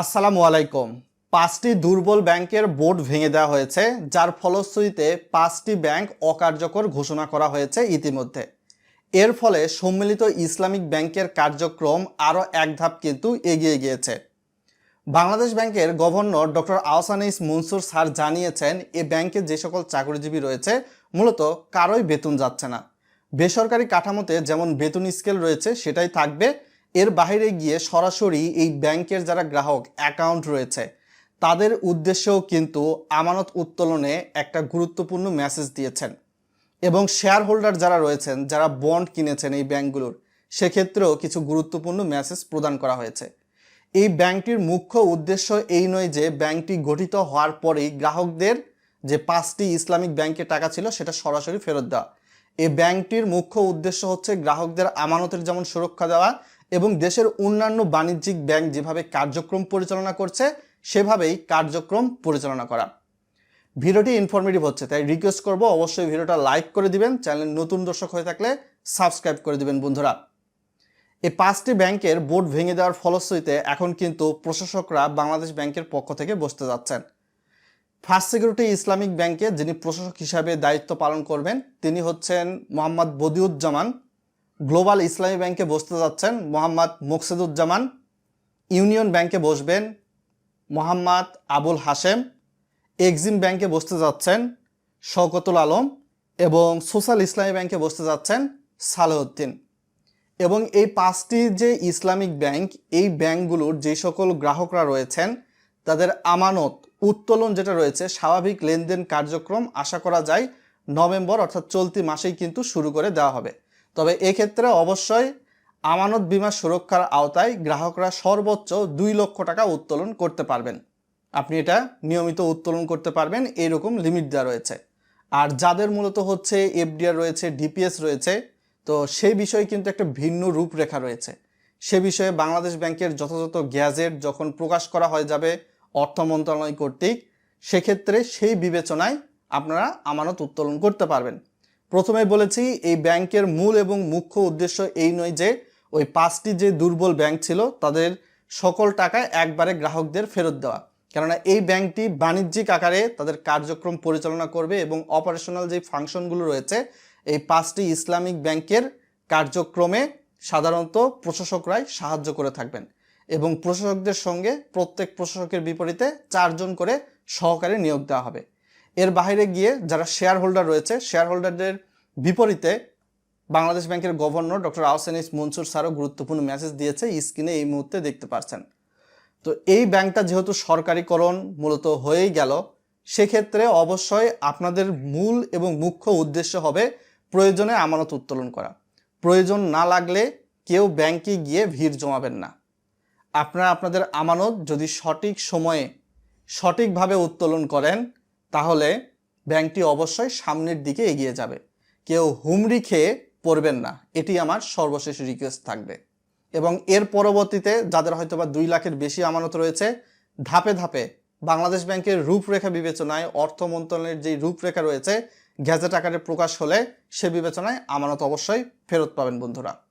আসসালামু আলাইকুম। পাঁচটি দুর্বল ব্যাংকের বোর্ড ভেঙে দেওয়া হয়েছে, যার ফলশ্রুতিতে পাঁচটি ব্যাংক অকার্যকর ঘোষণা করা হয়েছে ইতিমধ্যে। এর ফলে সম্মিলিত ইসলামিক ব্যাংকের কার্যক্রম আরও এক ধাপ কিন্তু এগিয়ে গিয়েছে। বাংলাদেশ ব্যাংকের গভর্নর ডক্টর আহসানিস মনসুর স্যার জানিয়েছেন, এ ব্যাংকে যে সকল চাকরিজীবী রয়েছে, মূলত কারোই বেতন যাচ্ছে না। বেসরকারি কাঠামোতে যেমন বেতন স্কেল রয়েছে, সেটাই থাকবে। এর বাইরে গিয়ে সরাসরি এই ব্যাংকের যারা গ্রাহক অ্যাকাউন্ট রয়েছে, তাদের উদ্দেশ্যেও কিন্তু আমানত উত্তোলনে একটা গুরুত্বপূর্ণ মেসেজ দিয়েছেন। এবং শেয়ার হোল্ডার যারা রয়েছেন, যারা বন্ড কিনেছেন এই ব্যাংকগুলোর, সেক্ষেত্রেও কিছু গুরুত্বপূর্ণ মেসেজ প্রদান করা হয়েছে। এই ব্যাংকটির মুখ্য উদ্দেশ্য এই নয় যে ব্যাংকটি গঠিত হওয়ার পরেই গ্রাহকদের যে পাঁচটি ইসলামিক ব্যাংকে টাকা ছিল, সেটা সরাসরি ফেরত দেওয়া। এই ব্যাংকটির মুখ্য উদ্দেশ্য হচ্ছে গ্রাহকদের আমানতের যেমন সুরক্ষা দেওয়া এবং দেশের অন্যান্য বাণিজ্যিক ব্যাংক যেভাবে কার্যক্রম পরিচালনা করছে, সেভাবেই কার্যক্রম পরিচালনা করা। ভিডিওটি ইনফরমেটিভ হচ্ছে, তাই রিকোয়েস্ট করব, অবশ্যই ভিডিওটা লাইক করে দিবেন চ্যানেল নতুন দর্শক হয়ে থাকলে সাবস্ক্রাইব করে দিবেন, বন্ধুরা। এই পাঁচটি ব্যাংকের বোর্ড ভেঙে দেওয়ার ফলশ্রুতিতে এখন কিন্তু প্রশাসকরা বাংলাদেশ ব্যাংকের পক্ষ থেকে বসতে যাচ্ছেন। ফার্স্ট সিকিউরিটি ইসলামিক ব্যাংকে যিনি প্রশাসক হিসাবে দায়িত্ব পালন করবেন, তিনি হচ্ছেন মোহাম্মদ বদিউজ্জামান। গ্লোবাল ইসলামী ব্যাংকে বসতে যাচ্ছেন মোহাম্মদ মুকসেদুজ্জামান। ইউনিয়ন ব্যাংকে বসবেন মোহাম্মদ আবুল হাশেম। এক্সিম ব্যাংকে বসতে যাচ্ছেন শওকতুল আলম এবং সোশ্যাল ইসলামী ব্যাংকে বসতে যাচ্ছেন সালেউদ্দিন এবং এই পাঁচটি যে ইসলামিক ব্যাংক, এই ব্যাংকগুলোর যে সকল গ্রাহকরা রয়েছেন, তাদের আমানত, উত্তোলন যেটা রয়েছে, স্বাভাবিক লেনদেন কার্যক্রম আশা করা যায় নভেম্বর অর্থাৎ চলতি মাসেই কিন্তু শুরু করে দেওয়া হবে। তবে এক্ষেত্রে অবশ্যই আমানত বিমা সুরক্ষার আওতায় গ্রাহকরা সর্বোচ্চ দুই লক্ষ টাকা উত্তোলন করতে পারবেন। আপনি এটা নিয়মিত উত্তোলন করতে পারবেন, এরকম লিমিট দেওয়া রয়েছে। আর যাদের মূলত হচ্ছে এফডিআর রয়েছে, ডিপিএস রয়েছে, তো সেই বিষয়ে কিন্তু একটা ভিন্ন রূপরেখা রয়েছে। সে বিষয়ে বাংলাদেশ ব্যাংকের যথাযথ গ্যাজেট যখন প্রকাশ করা হয়ে যাবে অর্থ মন্ত্রণালয় কর্তৃক, সেক্ষেত্রে সেই বিবেচনায় আপনারা আমানত উত্তোলন করতে পারবেন। প্রথমে বলেছি, এই ব্যাংকের মূল এবং মুখ্য উদ্দেশ্য এই নয় যে ওই পাঁচটি যে দুর্বল ব্যাংক ছিল, তাদের সকল টাকা একবারে গ্রাহকদের ফেরত দেওয়া। কেননা এই ব্যাংকটি বাণিজ্যিক আকারে তাদের কার্যক্রম পরিচালনা করবে এবং অপারেশনাল যে ফাংশনগুলো রয়েছে, এই পাঁচটি ইসলামিক ব্যাংকের কার্যক্রমে সাধারণত প্রশাসকরাই সাহায্য করে থাকবেন এবং প্রশাসকদের সঙ্গে প্রত্যেক প্রশাসকের বিপরীতে চারজন করে সহকারী নিয়োগ দেওয়া হবে। এর বাইরে গিয়ে যারা শেয়ার হোল্ডার রয়েছে শেয়ার হোল্ডারদের বিপরীতে বাংলাদেশ ব্যাংকের গভর্নর ডক্টর আহসানিস মনসুর স্যারও গুরুত্বপূর্ণ মেসেজ দিয়েছে স্ক্রিনে এই মুহূর্তে দেখতে পাচ্ছেন তো এই ব্যাংকটা যেহেতু সরকারিকরণ মূলত হয়েই গেল, সেক্ষেত্রে অবশ্যই আপনাদের মূল এবং মুখ্য উদ্দেশ্য হবে প্রয়োজনে আমানত উত্তোলন করা। প্রয়োজন না লাগলে কেউ ব্যাংকে গিয়ে ভিড় জমাবেন না। আপনারা আপনাদের আমানত যদি সঠিক সময়ে সঠিকভাবে উত্তোলন করেন তাহলে ব্যাংকটি অবশ্যই সামনের দিকে এগিয়ে যাবে। কেউ হুমড়ি খেয়ে পড়বেন না। এটি আমার সর্বশেষ রিকোয়েস্ট থাকবে। এবং এর পরবর্তীতে যাদের হয়তো বা দুই লাখের বেশি আমানত রয়েছে, ধাপে ধাপে বাংলাদেশ ব্যাংকের রূপরেখা বিবেচনায়, অর্থ মন্ত্রণালয়ের যে রূপরেখা রয়েছে, গ্যাজেট আকারে প্রকাশ হলে সে বিবেচনায় আমানত অবশ্যই ফেরত পাবেন বন্ধুরা।